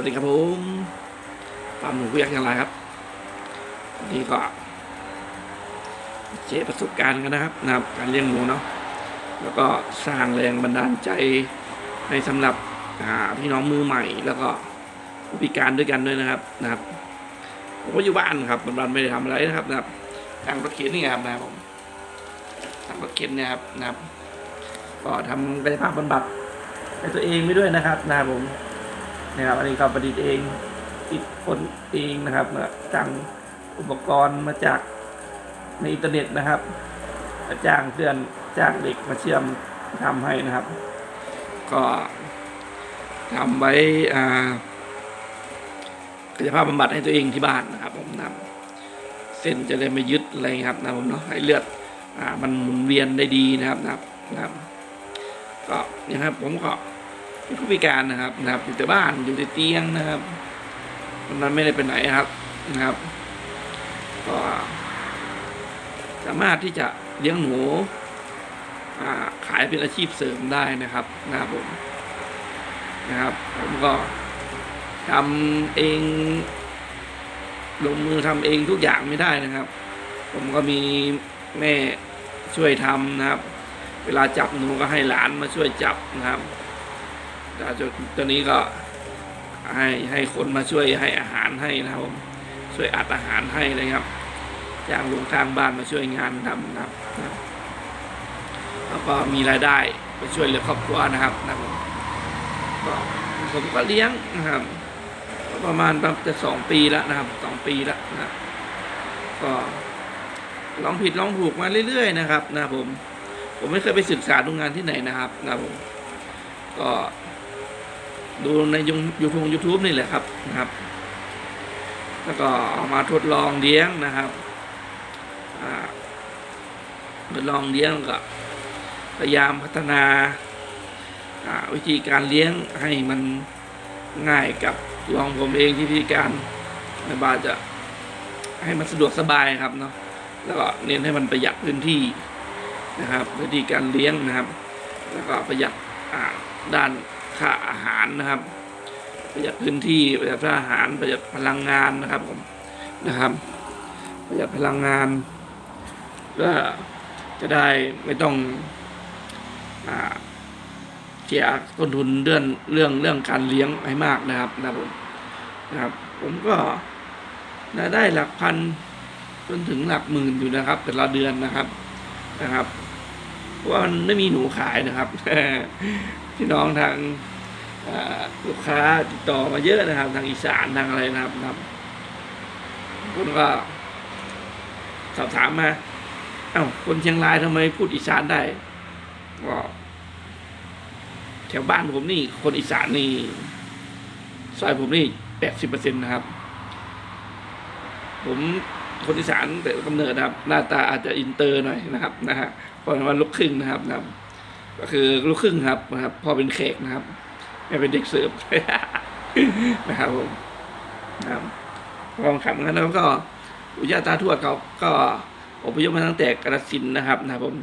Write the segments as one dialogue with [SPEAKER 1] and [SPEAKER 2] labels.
[SPEAKER 1] วัสดีครับผมฟาร์มหนูเวียกอย่างไรครับวันนี้ก็เจประสบการณ์กันนะครับนะครับ การเลี้ยงหมูเนาะแล้วก็สร้างแรงบันดาลใจให้สำหรับพี่น้องมือใหม่ แล้วก็ผู้พิการด้วยกันด้วยนะครับนะครับผมก็อยู่บ้านครับบันไม่ได้ทำอะไรนะครับนะครับทางรถเข็นนี่ไงครับนะครับผมทางรถเข็นเนี่ยครับนะครับ ก็ทำกายภาพบำบัดให้ตัวเองไปด้วยนะครับนะครับผม นะครับอันนี้ก็ประดิษฐ์เองคิดคนเองนะครับสั่งอุปกรณ์มาจากในอินเทอร์เน็ตนะครับมาจ้างเพื่อนจ้างเด็กมาเชื่อมทำให้นะครับ ก็ทำไว้อ่ากายภาพบำบัดให้ตัวเองที่บ้านนะครับ ผมนะครับเส้นจะได้ไม่ยึดอะไรครับนะผมเนาะให้เลือดอ่ามันหมุนเวียนได้ดีนะครับนะครับนะครับก็นี่ยครับผมก็ ผู้พิการนะครับนะครับอยู่แต่บ้านอยู่แต่เตียงนะครับวันนั้นไม่ได้ไปไหนครับนะครับก็สามารถที่จะเลี้ยงหนูขายเป็นอาชีพเสริมได้นะครับนะครับผมนะครับ ผมก็ทำเองลงมือทำเองทุกอย่างไม่ได้นะครับ ผมก็มีแม่ช่วยทำนะครับ เวลาจับหนูก็ให้หลานมาช่วยจับนะครับ แต่จนตอนนี้ก็ให้ให้คนมาช่วยให้อาหารให้นะครับผมช่วยอัดอาหารให้เลยครับจ้างลุงข้างบ้านมาช่วยงานทำนะครับแล้วก็มีรายได้ไปช่วยเหลือครอบครัวนะครับนะครับก็ผมก็เลี้ยงนะครับประมาณจะสองปีแล้วนะครับสองปีแล้วนะครับก็ลองผิดลองถูกมาเรื่อย ๆ นะครับ นะครับผม ผมไม่เคยไปศึกษาดูงานที่ไหนนะครับ นะครับผม ก็ ดูในยูยูทูบยูทูบนี่แหละครับนะครับ แล้วก็เอามาทดลองเลี้ยงนะครับทดลองเลี้ยงก็พยายามพัฒนาวิธีการเลี้ยงให้มันง่ายกับลองผมเองที่พิการในบาจะให้มันสะดวกสบายครับเนาะแล้วก็เน้นให้มันประหยัดพื้นที่นะครับวิธีการเลี้ยงนะครับ แล้วก็ประหยัดด้าน ค่าอาหารนะครับ ประหยัดพื้นที่ประหยัดค่าอาหารประหยัดพลังงานนะครับผมนะครับ ประหยัดพลังงานก็จะได้ไม่ต้องอเสียต้นทุนเรื่องเรื่องเรื่องการเลี้ยงให้มากนะครับนะผมนะครับ ผมก็ได้หลักพันจนถึงหลักหมื่นอยู่นะครับ แต่ละเดือนนะครับนะครับ เพราะว่ามันไม่มีหนูขายนะครับ พี่น้องทางลูกค้าติดต่อมาเยอะนะครับ ทางอีสานทางอะไรนะครับครับคนก็สอบถามมาเอ้าคนเชียงรายทำไมพูดอีสานได้ก็แถวบ้านผมนี่คนอีสานนี่ซอยผมนี่แปดสิบเปอร์เซ็นต์นะครับ ผมคนอีสานแต่กำเนิดนะครับ หน้าตาอาจจะอินเตอร์หน่อยนะครับนะฮะเพราะว่าลูกครึ่งนะครับนะครับ ก็คือลูกครึ่งครับนะครับ พอเป็นเขกนะครับแม่เป็นเด็กเสิร์ฟนะครับผมนะครับพอขับงั้นแล้วก็อุยาตาทวดเขาก็อพยพมาตั้งแต่กระสินนะครับนะครับผม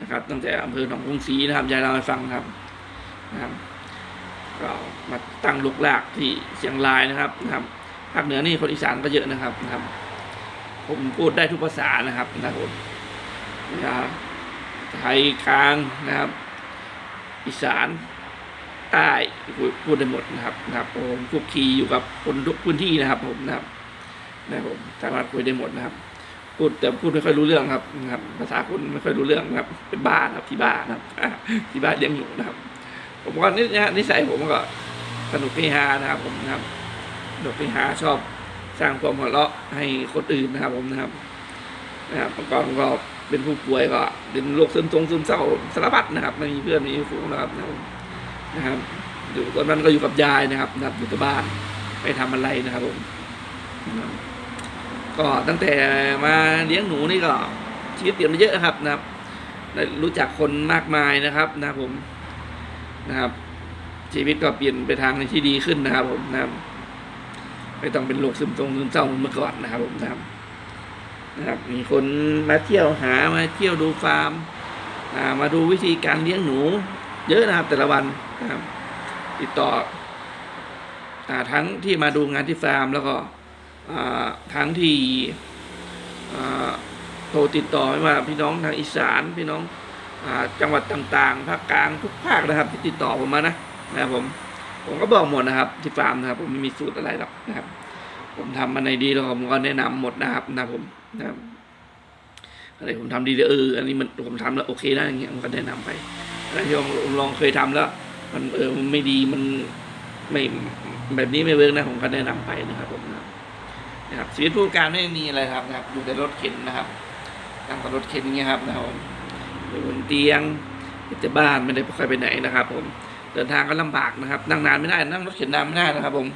[SPEAKER 1] นะครับ ตั้งแต่อำเภอหนองกรุงศรีนะครับยายเล่าให้ฟังครับนะครับก็มาตั้งลูกหลากที่เชียงรายนะครับนะครับภาคเหนือนี่คนอีสานก็เยอะนะครับนะครับ ผมพูดได้ทุกภาษานะครับนะครับผมนะครับ ไทยกลางนะครับ อีสานใต้พูดได้หมดนะครับนะครับผมคุกคีอยู่กับคนทุกพื้นที่นะครับ ผมนะครับนะครับผมสามารถคุยได้หมดนะครับ พูดแต่พูดไม่ค่อยรู้เรื่องครับนะครับ ภาษาคนไม่ค่อยรู้เรื่องนะครับ เป็นบ้านครับที่บ้านนะครับที่บ้านเลี้ยงหนูนะครับ ผมก็นี่นะนิสัยผมก็สนุกเฮฮานะครับ ผมนะครับสนุกเฮฮาชอบสร้างความหัวเราะให้คนอื่นนะครับ ผมนะครับนะครับเมื่อก่อนผมก็ เป็นผู้ป่วยก็เป็นโรคซึมทรงซึมเศร้าสารพัดนะครับไม่มีเพื่อนไม่มีฝูงนะครับนะครับ อยู่ตอนนั้นก็อยู่กับยายนะครับนะครับอยู่กับบ้านไม่ทำอะไรนะครับผมก็ตั้งแต่มาเลี้ยงหนูนี่ก็ชีวิตเปลี่ยนไปเยอะนะครับนะครับได้รู้จักคนมากมายนะครับนะครับผมนะครับ ชีวิตก็เปลี่ยนไปทางที่ดีขึ้นนะครับผมนะครับไม่ต้องเป็นโรคซึมทรงซึมเศร้าเหมือนเมื่อก่อนนะครับผมนะครับ นะครับมีคนมาเที่ยวหามาเที่ยวดูฟาร์มมาดูวิธีการเลี้ยงหนู เยอะนะครับแต่ละวันนะครับติดต่ออทั้งที่มาดูงานที่ฟาร์มแล้วก็ทั้งที่โทรติดต่อไม่ว่าพี่น้องทางอีสานพี่น้องอจังหวัดต่างๆภาคกลางทุกภาคนะครับ ที่ติดต่อผมมานะนะครับผมผมก็บอกหมดนะครับที่ฟาร์มนะครับ ผมไม่มีสูตรอะไรหรอกนะครับ ผมทำมันในดีแล้วผมก็แนะนำหมดนะครับนะผมนะครับอะไรผมทำดีเอออันนี้มันผมทำแล้วโอเคนะอย่างเงี้ยผมก็แนะนำไปอะไรที่ผมลองเคยทำแล้ว มันเออมันไม่ดีมันไม่แบบนี้ไม่เวิร์กนะผมก็แนะนำไปนะครับผมนะครับชีวิตผู้การไม่มีอะไรครับนะครับอยู่ในรถเข็นนะครับนั่งกับรถเข็นอย่างเงี้ยครับนะครับผมอยู่บนเตียงอยู่แต่บ้านไม่ได้ค่อยไปไหนนะครับ ผมเดินทางก็ลำบากนะครับ นั่งนานไม่ได้นั่งรถเข็นนานไม่ได้นะครับ ผม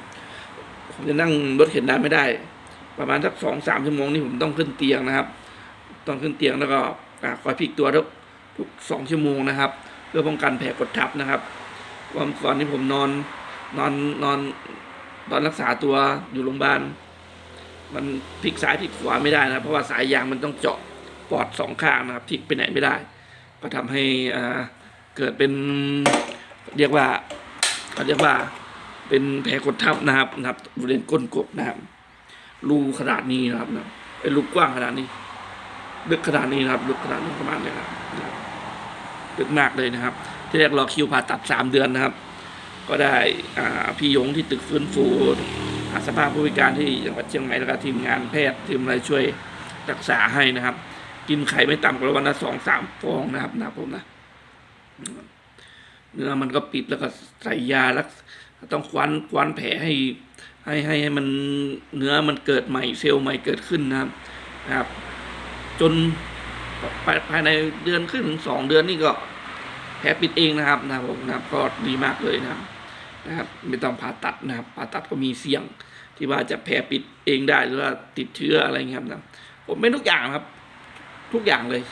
[SPEAKER 1] ผมจะนั่งรถเข็นนานไม่ได้ ประมาณสักสองสามชั่วโมงนี่ผมต้องขึ้นเตียงนะครับ ต้องขึ้นเตียงแล้วก็คอยพลิกตัวทุกทุกสองชั่วโมงนะครับ เพื่อป้องกันแผลกดทับนะครับวันก่อนที่ผมนอนนอนนอนตอนรักษาตัวอยู่โรงพยาบาลมันพลิกซ้ายพลิกขวาไม่ได้นะเพราะว่าสายยางมันต้องเจาะปอดสองข้างนะครับพลิกไปไหนไม่ได้ ก็ทำให้เกิดเป็นเรียกว่าเขาเรียกว่า เป็นแผลกดทับนะครับนะครับบริเวณก้นกบนะครับรูขนาดนี้นะครับนะเป็นรูกว้างขนาดนี้ลึกขนาดนี้นะครับลึกขนาดนี้ประมาณนี้นะครับลึกมากเลยนะครับ ที่แรกรอคิวผ่าตัดสามเดือนนะครับ ก็ได้อ่าพี่ยงที่ตึกฟื้นฟูอสภาพผู้พิการที่จังหวัดเชียงใหม่แล้วก็ทีมงานแพทย์ทีมอะไรช่วยรักษาให้นะครับ กินไข่ไม่ต่ำกว่าวันละสองสามฟองนะครับนะผมนะเนื้อมันก็ปิดแล้วก็ใส่ยาแล้ว ต้องควันควันแผลให้ให้ให้ให้มันเนื้อมันเกิดใหม่เซลล์ใหม่เกิดขึ้นนะครับนะครับ จนภายในเดือนครึ่งถึงสองเดือนนี่ก็แผลปิดเองนะครับนะครับผมนะครับก็ดีมากเลยนะครับนะครับไม่ต้องผ่าตัดนะครับผ่าตัดก็มีเสี่ยงที่ว่าจะแผลปิดเองได้หรือว่าติดเชื้ออะไรเงี้ยครับนะผมเป็นทุกอย่างครับ ทุกอย่างเลย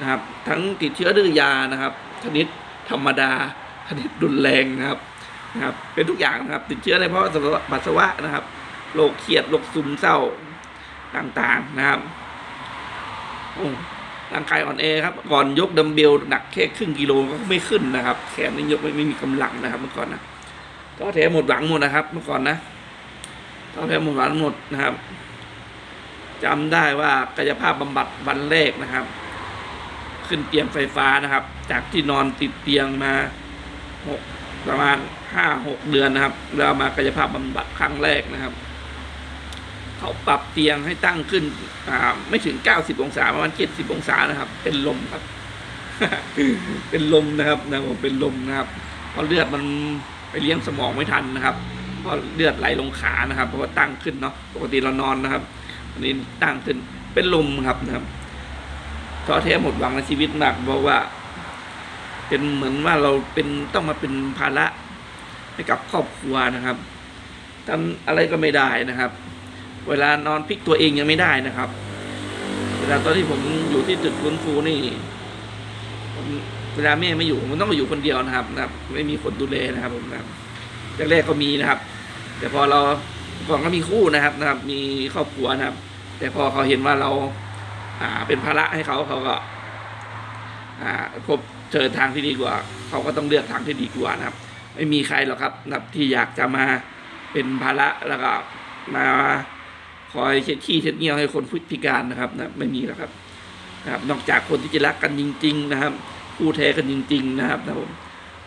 [SPEAKER 1] นะครับ ทั้งติดเชื้อด้วยยานะครับชนิดธรรมดาชนิดรุนแรงนะครับ นะครับ เป็นทุกอย่างนะครับ ติดเชื้อในเพราะปัสสาวะนะครับโรคเครียดโรคซึมเศร้าต่างๆนะครับร่างกายอ่อนแอครับ ก่อนยกดัมเบลหนักแค่ครึ่งกิโลก็ไม่ขึ้นนะครับ แขนนี่ยกไม่ไม่มีกำลังนะครับ เมื่อก่อนนะก็แท้หมดหวังหมดนะครับ เมื่อก่อนนะก็แท้หมดหวังหมดนะครับจำได้ว่ากายภาพบำบัดวันแรกนะครับ ขึ้นเตียงไฟฟ้านะครับ จากที่นอนติดเตียงมาหก ประมาณห้าหกเดือนนะครับแล้วมากายภาพบำบัดครั้งแรกนะครับ เขาปรับเตียงให้ตั้งขึ้นอ่าไม่ถึงเก้าสิบองศาประมาณเจ็ดสิบองศานะครับ เป็นลมครับ เป็นลมนะครับนะผมเป็นลมนะครับเพราะเลือดมันไปเลี้ยงสมองไม่ทันนะครับเพราะเลือดไหลลงขานะครับ เพราะว่าตั้งขึ้นเนาะปกติเรานอนนะครับอันนี้ตั้งขึ้นเป็นลมครับนะครับท้อแท้หมดหวังในชีวิตมากเพราะว่า เป็นเหมือนว่าเราเป็นต้องมาเป็นภาระให้กับครอบครัวนะครับทำอะไรก็ไม่ได้นะครับ เวลานอนพลิกตัวเองยังไม่ได้นะครับ เวลาตอนที่ผมอยู่ที่ตึกฟื้นฟูนี่เวลาแม่ไม่อยู่ผมต้องมาอยู่คนเดียวนะครับนะครับ ไม่มีคนดูแลนะครับผมนะครับแรกๆก็มีนะครับ แต่พอเราก่อนก็มีคู่นะครับนะครับ มีครอบครัวนะครับ แต่พอเขาเห็นว่าเรา อ่าเป็นภาระให้เขาเขาก็ อ่าพบ เจอทางที่ดีกว่า เขาก็ต้องเลือกทางที่ดีกว่านะครับ ไม่มีใครหรอกครับนับที่อยากจะมาเป็นภาระแล้วก็มาคอยเช็ดขี้เช็ดเงี้ยวให้คนพิการนะครับนะไม่มีหรอกครับนะครับ นอกจากคนที่จะรักกันจริง ๆ นะครับคู่แท้กันจริง ๆ นะครับนะผม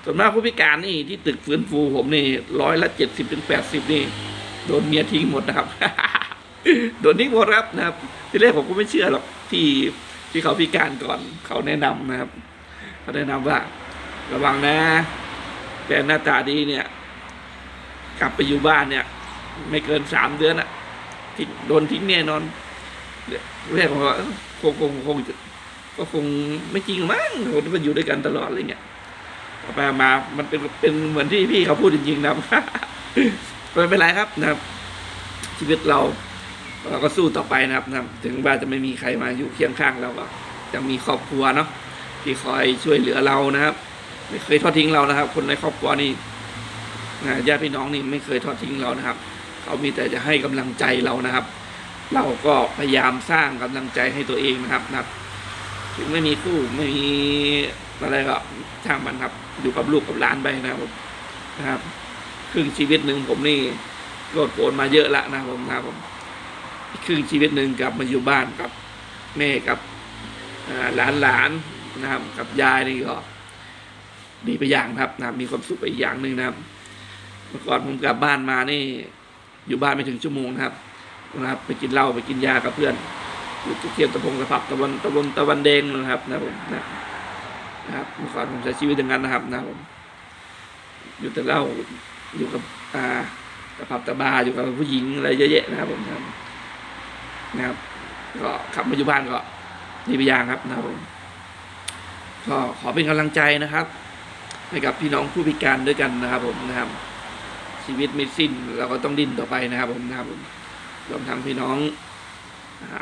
[SPEAKER 1] ส่วนมากผู้พิการนี่ที่ตึกฟื้นฟูผมนี่ร้อยละเจ็ดสิบถึงแปดสิบนี่โดนเมียทิ้งหมดนะครับ โดนทิ้งหมดครับนะครับ ที่แรกผมก็ไม่เชื่อหรอกที่ที่เขาพิการก่อนเขาแนะนำนะครับ เขาแนะนำว่า ระวังนะแต่หน้าตาดีเนี่ย กลับไปอยู่บ้านเนี่ย ไม่เกินสามเดือนอะทิ้งโดนทิ้งแน่นอนแรกผมว่าเอ้อคงคงคงก็คงไม่จริงมั้งคนที่มันอยู่ด้วยกันตลอดอะไรเงี้ยไปมา มันเป็นเป็นเหมือนที่พี่เขาพูดจริงๆนะครับไม่เป็นไรครับนะครับ ชีวิตเรา เราก็สู้ต่อไปนะครับนะถึงว่าจะไม่มีใครมาอยู่เคียงข้างเราก็ยังมีครอบครัวเนาะ ที่คอยช่วยเหลือเรานะครับ ไม่เคยทอดทิ้งเรานะครับ คนในครอบครัวนี่นะญาติพี่น้องนี่ไม่เคยทอดทิ้งเรานะครับ เขามีแต่จะให้กำลังใจเรานะครับ เราก็พยายามสร้างกำลังใจให้ตัวเองนะครับนับถึงไม่มีคู่ไม่มีอะไรก็ช่างมันครับ อยู่กับลูกกับหลานไปนะครับนะครับครึ่งชีวิตหนึ่งผมนี่โลดโผนมาเยอะละนะผมนะผมครึ่งชีวิตหนึ่งกลับมาอยู่บ้านกับแม่กับหลานหลาน นะครับ กับยายนี่ก็ดีไปอย่างครับนะครับมีความสุขไปอีกอย่างหนึ่งนะครับ เมื่อก่อนผมกลับบ้านมานี่ อยู่บ้านไม่ถึงชั่วโมงนะครับนะครับ ไปกินเหล้าไปกินยากับเพื่อนอยู่ที่เทียนตะพงตะพับตะวันตะวันตะวันแดงนะครับนะครับผมนะครับเมื่อก่อนผมใช้ชีวิตอย่างนั้นนะครับนะครับผมอยู่แต่เหล้าอยู่กับอ่าตะพับตะบาอยู่กับผู้หญิงอะไรเยอะแยะนะครับผมนะครับนะครับก็ขับมาอยู่บ้านก็ดีไปอย่างครับนะครับผม ก็ขอเป็นกำลังใจนะครับ ให้กับพี่น้องผู้พิการด้วยกันนะครับ ผมนะครับ ชีวิตไม่สิ้นเราก็ต้องดิ้นต่อไปนะครับ ผมนะครับผมรวมทั้งพี่น้อง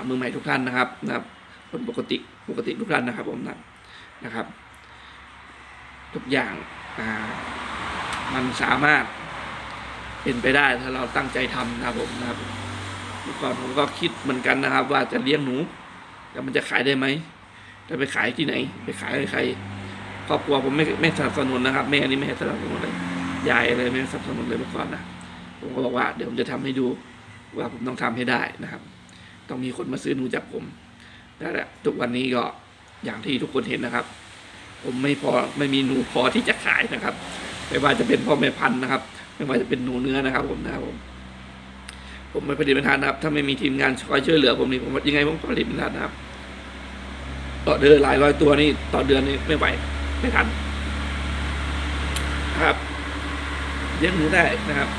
[SPEAKER 1] มือใหม่ทุกท่านนะครับ นะครับคนปกติปกติทุกท่านนะครับ ผมนะนะครับ ทุกอย่างมันสามารถเป็นไปได้ถ้าเราตั้งใจทำนะครับผมนะครับก่อนผมก็คิดเหมือนกันนะครับ ว่าจะเลี้ยงหนูแต่มันจะขายได้ไหม จะไปขายที่ไหน ไปขายให้ใคร ครอบครัวผมไม่ไม่สนับสนุนนะครับ แม่นี่ไม่สนับสนุนเลยยายอะไรไม่สนับสนุนเลยเมื่อก่อนนะผมก็บอกว่าเดี๋ยวผมจะทำให้ดูว่าผมต้องทำให้ได้นะครับ ต้องมีคนมาซื้อหนูจากผมนั่นแหละทุกวันนี้ก็อย่างที่ทุกคนเห็นนะครับ ผมไม่พอไม่มีหนูพอที่จะขายนะครับ ไม่ว่าจะเป็นพ่อแม่พันธุ์นะครับ ไม่ว่าจะเป็นหนูเนื้อนะครับ ผมนะครับผมผมไม่ผลิตไม่ทันนะครับ ถ้าไม่มีทีมงานคอยช่วยเหลือผมนี่ผมยังไงผมก็ผลิตไม่ทันนะครับ ต่อเดือนหลายร้อยตัวนี่ต่อเดือนนี่ไม่ไหวไม่ทันครับเลี้ยงหนูได้นะครับ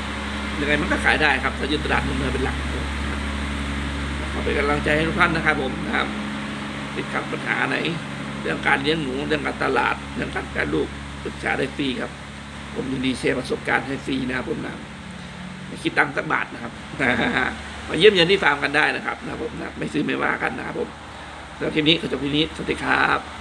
[SPEAKER 1] ยังไงมันก็ขายได้ครับถ้ายึดตลาดหนูเนื้อเป็นหลักขอเป็นกำลังใจให้ทุกท่านนะครับ ผมนะครับติดขัดปัญหาไหน เรื่องการเลี้ยงหนูเรื่องการตลาดเรื่องการแปรรูปปรึกษาได้ฟรีครับ ผมยินดีแชร์ประสบการณ์ให้ฟรีนะครับผมนะครับไม่คิดตังค์สักบาทนะครับมาเยี่ยมเยียนที่ฟาร์มกันได้นะครับนะครับผมนะครับไม่ซื้อไม่ว่ากันนะครับผม แล้วคลิปนี้ก็จบคลิปนี้สวัสดีครับ